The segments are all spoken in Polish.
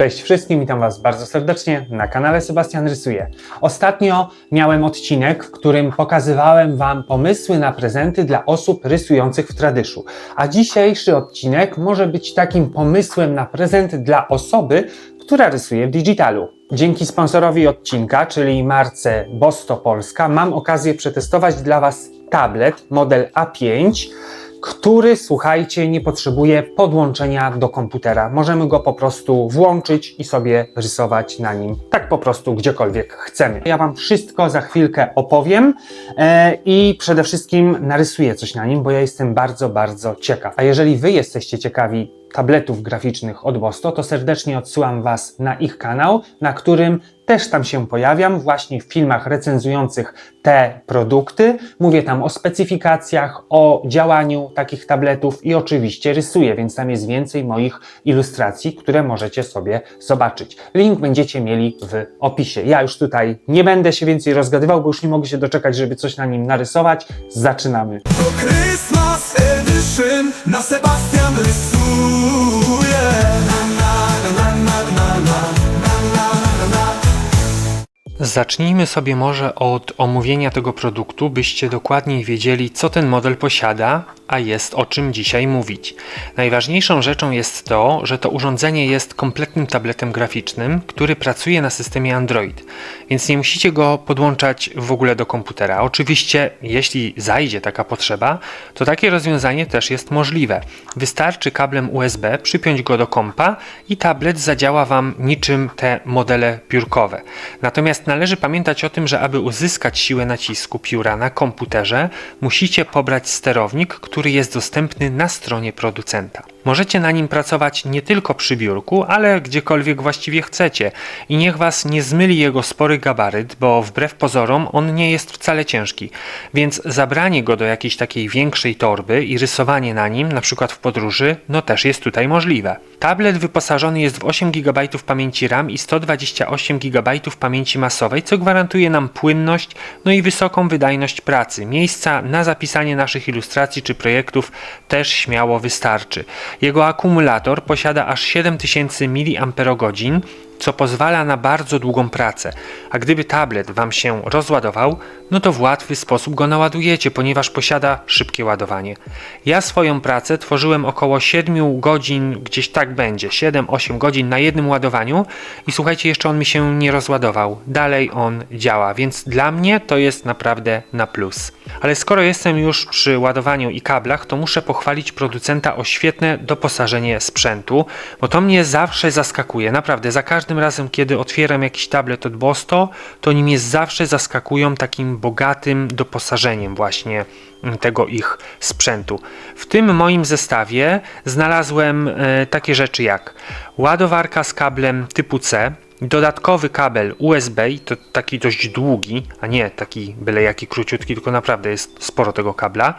Cześć wszystkim, witam Was bardzo serdecznie na kanale Sebastian Rysuje. Ostatnio miałem odcinek, w którym pokazywałem Wam pomysły na prezenty dla osób rysujących w tradyszu. A dzisiejszy odcinek może być takim pomysłem na prezent dla osoby, która rysuje w digitalu. Dzięki sponsorowi odcinka, czyli marce Bosto Polska, mam okazję przetestować dla Was tablet model A5, który, słuchajcie, nie potrzebuje podłączenia do komputera. Możemy go po prostu włączyć i sobie rysować na nim tak po prostu gdziekolwiek chcemy. Ja Wam wszystko za chwilkę opowiem e, i przede wszystkim narysuję coś na nim, bo ja jestem bardzo, bardzo ciekaw. A jeżeli Wy jesteście ciekawi tabletów graficznych od Bosto, to serdecznie odsyłam Was na ich kanał, na którym też tam się pojawiam, właśnie w filmach recenzujących te produkty. Mówię tam o specyfikacjach, o działaniu takich tabletów i oczywiście rysuję, więc tam jest więcej moich ilustracji, które możecie sobie zobaczyć. Link będziecie mieli w opisie. Ja już tutaj nie będę się więcej rozgadywał, bo już nie mogę się doczekać, żeby coś na nim narysować. Zaczynamy. To Christmas Edition na Sebastian rysuje. Zacznijmy sobie może od omówienia tego produktu, byście dokładniej wiedzieli, co ten model posiada, a jest o czym dzisiaj mówić. Najważniejszą rzeczą jest to, że to urządzenie jest kompletnym tabletem graficznym, który pracuje na systemie Android, więc nie musicie go podłączać w ogóle do komputera. Oczywiście, jeśli zajdzie taka potrzeba, to takie rozwiązanie też jest możliwe. Wystarczy kablem USB przypiąć go do kompa i tablet zadziała Wam niczym te modele piórkowe. Natomiast należy pamiętać o tym, że aby uzyskać siłę nacisku pióra na komputerze, musicie pobrać sterownik, który jest dostępny na stronie producenta. Możecie na nim pracować nie tylko przy biurku, ale gdziekolwiek właściwie chcecie i niech Was nie zmyli jego spory gabaryt, bo wbrew pozorom on nie jest wcale ciężki, więc zabranie go do jakiejś takiej większej torby i rysowanie na nim, na przykład w podróży, no też jest tutaj możliwe. Tablet wyposażony jest w 8 GB pamięci RAM i 128 GB pamięci masowej, co gwarantuje nam płynność, no i wysoką wydajność pracy. Miejsca na zapisanie naszych ilustracji czy projektów też śmiało wystarczy. Jego akumulator posiada aż 7000 mAh, co pozwala na bardzo długą pracę. A gdyby tablet Wam się rozładował, no to w łatwy sposób go naładujecie, ponieważ posiada szybkie ładowanie. Ja swoją pracę tworzyłem około 7 godzin, gdzieś tak będzie, 7-8 godzin na jednym ładowaniu i słuchajcie, jeszcze on mi się nie rozładował. Dalej on działa, więc dla mnie to jest naprawdę na plus. Ale skoro jestem już przy ładowaniu i kablach, to muszę pochwalić producenta o świetne doposażenie sprzętu, bo to mnie zawsze zaskakuje. Naprawdę, za każdym razem, kiedy otwieram jakiś tablet od Bosto, to nim jest zawsze zaskakują takim bogatym doposażeniem właśnie tego ich sprzętu. W tym moim zestawie znalazłem e, takie rzeczy jak ładowarka z kablem typu C, dodatkowy kabel USB, to taki dość długi, a nie taki byle jaki króciutki, tylko naprawdę jest sporo tego kabla.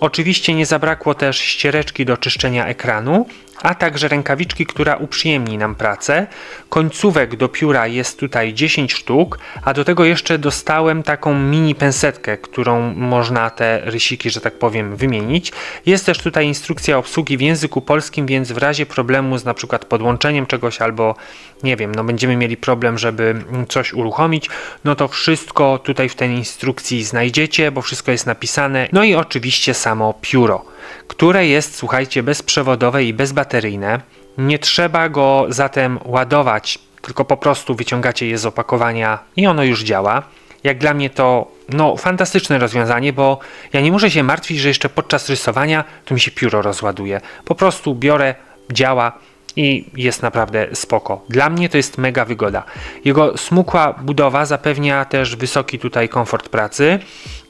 Oczywiście nie zabrakło też ściereczki do czyszczenia ekranu, a także rękawiczki, która uprzyjemni nam pracę. Końcówek do pióra jest tutaj 10 sztuk, a do tego jeszcze dostałem taką mini pensetkę, którą można te rysiki, że tak powiem, wymienić. Jest też tutaj instrukcja obsługi w języku polskim, więc w razie problemu z na przykład podłączeniem czegoś albo nie wiem, no będziemy mieli problem, żeby coś uruchomić, no to wszystko tutaj w tej instrukcji znajdziecie, bo wszystko jest napisane. No i oczywiście samo pióro, które jest, słuchajcie, bezprzewodowe i bezbateryjne. Nie trzeba go zatem ładować, tylko po prostu wyciągacie je z opakowania i ono już działa. Jak dla mnie to no, fantastyczne rozwiązanie, bo ja nie muszę się martwić, że jeszcze podczas rysowania to mi się pióro rozładuje. Po prostu biorę, działa i jest naprawdę spoko. Dla mnie to jest mega wygoda. Jego smukła budowa zapewnia też wysoki tutaj komfort pracy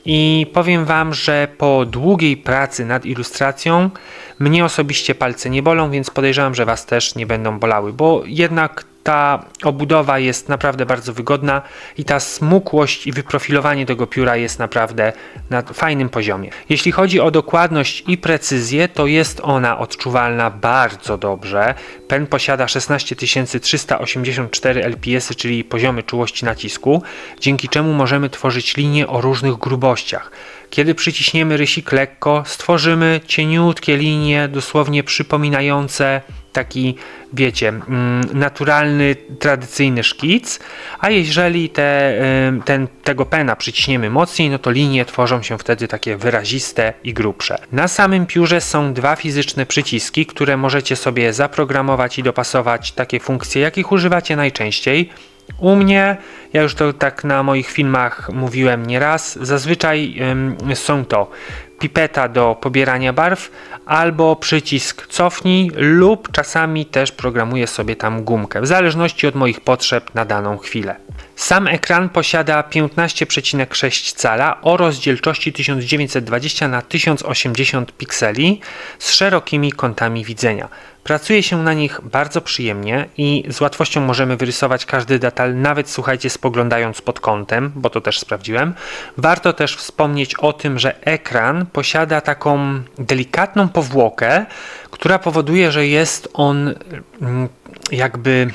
i powiem Wam, że po długiej pracy nad ilustracją mnie osobiście palce nie bolą, więc podejrzewam, że Was też nie będą bolały, bo jednak ta obudowa jest naprawdę bardzo wygodna i ta smukłość i wyprofilowanie tego pióra jest naprawdę na fajnym poziomie. Jeśli chodzi o dokładność i precyzję, to jest ona odczuwalna bardzo dobrze. Pen posiada 16384 LPS, czyli poziomy czułości nacisku, dzięki czemu możemy tworzyć linie o różnych grubościach. Kiedy przyciśniemy rysik lekko, stworzymy cieniutkie linie, dosłownie przypominające taki, wiecie, mm, naturalny, tradycyjny szkic, a jeżeli te, ym, ten, tego pena przyciśniemy mocniej, no to linie tworzą się wtedy takie wyraziste i grubsze. Na samym piórze są dwa fizyczne przyciski, które możecie sobie zaprogramować i dopasować takie funkcje, jakich używacie najczęściej. U mnie, ja już to tak na moich filmach mówiłem nieraz, zazwyczaj ym, są to pipeta do pobierania barw albo przycisk cofnij lub czasami też programuję sobie tam gumkę, w zależności od moich potrzeb na daną chwilę. Sam ekran posiada 15,6 cala o rozdzielczości 1920 na 1080 pikseli z szerokimi kątami widzenia. Pracuje się na nich bardzo przyjemnie i z łatwością możemy wyrysować każdy detal, nawet słuchajcie, spoglądając pod kątem, bo to też sprawdziłem. Warto też wspomnieć o tym, że ekran posiada taką delikatną powłokę, która powoduje, że jest on mm, jakby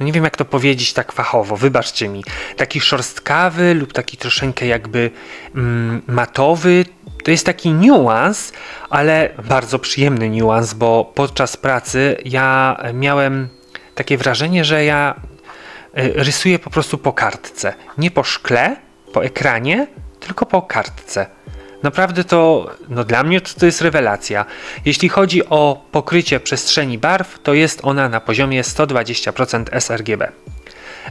no nie wiem jak to powiedzieć tak fachowo, wybaczcie mi, taki szorstkawy lub taki troszeczkę jakby mm, matowy. To jest taki niuans, ale bardzo przyjemny niuans, bo podczas pracy ja miałem takie wrażenie, że ja y, rysuję po prostu po kartce. Nie po szkle, po ekranie, tylko po kartce. Naprawdę to, no dla mnie to, to jest rewelacja. Jeśli chodzi o pokrycie przestrzeni barw, to jest ona na poziomie 120% sRGB.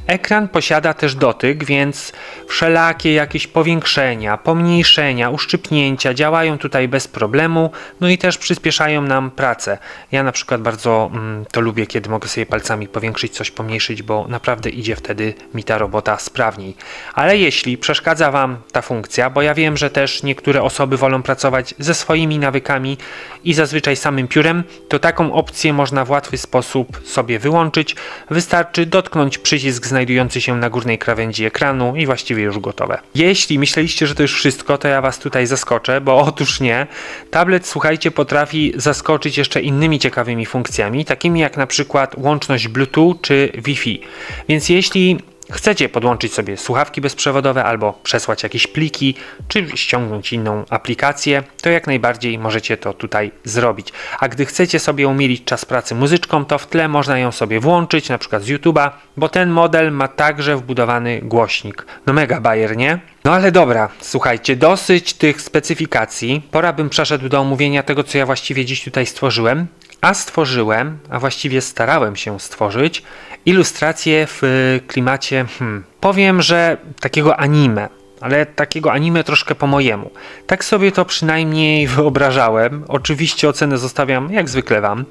Ekran posiada też dotyk, więc wszelakie jakieś powiększenia, pomniejszenia, uszczypnięcia działają tutaj bez problemu, no i też przyspieszają nam pracę. Ja na przykład bardzo mm, to lubię, kiedy mogę sobie palcami powiększyć, coś pomniejszyć, bo naprawdę idzie wtedy mi ta robota sprawniej. Ale jeśli przeszkadza Wam ta funkcja, bo ja wiem, że też niektóre osoby wolą pracować ze swoimi nawykami i zazwyczaj samym piórem, to taką opcję można w łatwy sposób sobie wyłączyć. Wystarczy dotknąć przycisk znajdujący się na górnej krawędzi ekranu i właściwie już gotowe. Jeśli myśleliście, że to już wszystko, to ja Was tutaj zaskoczę, bo otóż nie. Tablet, słuchajcie, potrafi zaskoczyć jeszcze innymi ciekawymi funkcjami, takimi jak na przykład łączność Bluetooth czy Wi-Fi. Więc jeśli chcecie podłączyć sobie słuchawki bezprzewodowe albo przesłać jakieś pliki, czy ściągnąć inną aplikację, to jak najbardziej możecie to tutaj zrobić. A gdy chcecie sobie umilić czas pracy muzyczką, to w tle można ją sobie włączyć, na przykład z YouTube'a, bo ten model ma także wbudowany głośnik. No mega bajer, nie? No ale dobra, słuchajcie, dosyć tych specyfikacji. Pora bym przeszedł do omówienia tego, co ja właściwie dziś tutaj stworzyłem. A stworzyłem, a właściwie starałem się stworzyć, ilustrację w klimacie, hmm, powiem, że takiego anime, ale takiego anime troszkę po mojemu. Tak sobie to przynajmniej wyobrażałem. Oczywiście ocenę zostawiam jak zwykle wam.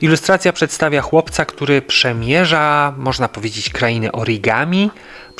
Ilustracja przedstawia chłopca, który przemierza, można powiedzieć, krainę origami,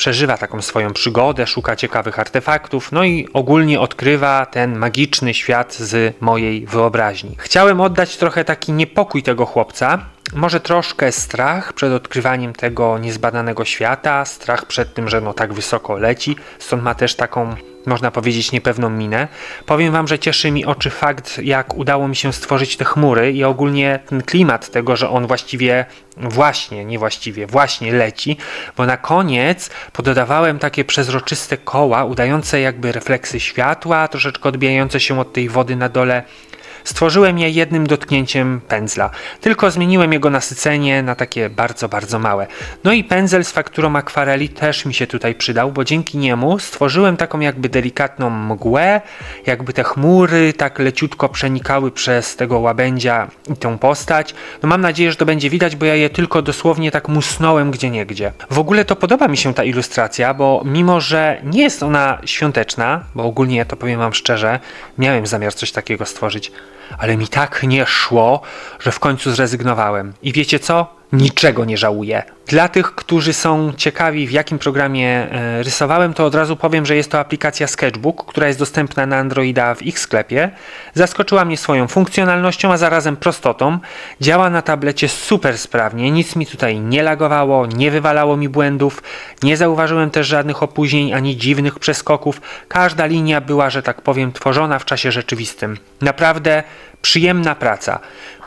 przeżywa taką swoją przygodę, szuka ciekawych artefaktów, no i ogólnie odkrywa ten magiczny świat z mojej wyobraźni. Chciałem oddać trochę taki niepokój tego chłopca, może troszkę strach przed odkrywaniem tego niezbadanego świata, strach przed tym, że no tak wysoko leci, stąd ma też taką można powiedzieć, niepewną minę. Powiem Wam, że cieszy mi oczy fakt, jak udało mi się stworzyć te chmury i ogólnie ten klimat tego, że on właściwie, właśnie, nie właściwie, właśnie leci, bo na koniec pododawałem takie przezroczyste koła, udające jakby refleksy światła, troszeczkę odbijające się od tej wody na dole. Stworzyłem je jednym dotknięciem pędzla, tylko zmieniłem jego nasycenie na takie bardzo, bardzo małe. No i pędzel z fakturą akwareli też mi się tutaj przydał, bo dzięki niemu stworzyłem taką jakby delikatną mgłę, jakby te chmury tak leciutko przenikały przez tego łabędzia i tą postać. No mam nadzieję, że to będzie widać, bo ja je tylko dosłownie tak musnąłem gdzie niegdzie. W ogóle to podoba mi się ta ilustracja, bo mimo, że nie jest ona świąteczna, bo ogólnie to powiem wam szczerze, miałem zamiar coś takiego stworzyć, ale mi tak nie szło, że w końcu zrezygnowałem. I wiecie co? Niczego nie żałuję. Dla tych, którzy są ciekawi, w jakim programie e, rysowałem, to od razu powiem, że jest to aplikacja Sketchbook, która jest dostępna na Androida w ich sklepie. Zaskoczyła mnie swoją funkcjonalnością, a zarazem prostotą. Działa na tablecie super sprawnie, nic mi tutaj nie lagowało, nie wywalało mi błędów, nie zauważyłem też żadnych opóźnień ani dziwnych przeskoków. Każda linia była, że tak powiem, tworzona w czasie rzeczywistym. Naprawdę przyjemna praca.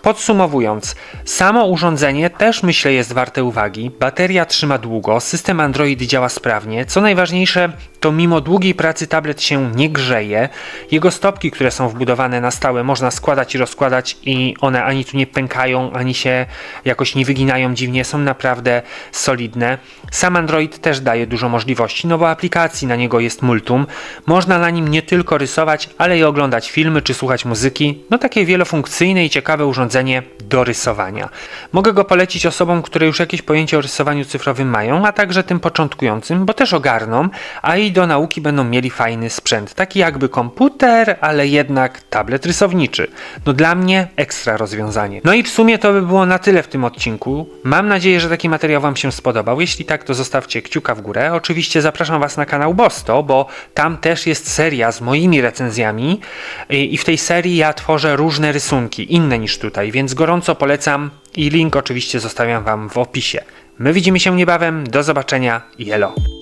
Podsumowując, samo urządzenie też myślę jest warte uwagi. Bateria trzyma długo, system Android działa sprawnie. Co najważniejsze, to mimo długiej pracy tablet się nie grzeje. Jego stopki, które są wbudowane na stałe, można składać i rozkładać i one ani tu nie pękają, ani się jakoś nie wyginają dziwnie, są naprawdę solidne. Sam Android też daje dużo możliwości, no bo aplikacji na niego jest multum. Można na nim nie tylko rysować, ale i oglądać filmy czy słuchać muzyki. No takie wielofunkcyjne i ciekawe urządzenie do rysowania. Mogę go polecić osobom, które już jakieś pojęcie o rysowaniu cyfrowym mają, a także tym początkującym, bo też ogarną, a i do nauki będą mieli fajny sprzęt, taki jakby komputer, ale jednak tablet rysowniczy. No dla mnie ekstra rozwiązanie. No i w sumie to by było na tyle w tym odcinku. Mam nadzieję, że taki materiał Wam się spodobał. Jeśli tak, to zostawcie kciuka w górę. Oczywiście zapraszam Was na kanał Bosto, bo tam też jest seria z moimi recenzjami i i w tej serii ja tworzę różne rysunki, inne niż tutaj, więc gorąco polecam i link oczywiście zostawiam Wam w opisie. My widzimy się niebawem, do zobaczenia, jelo!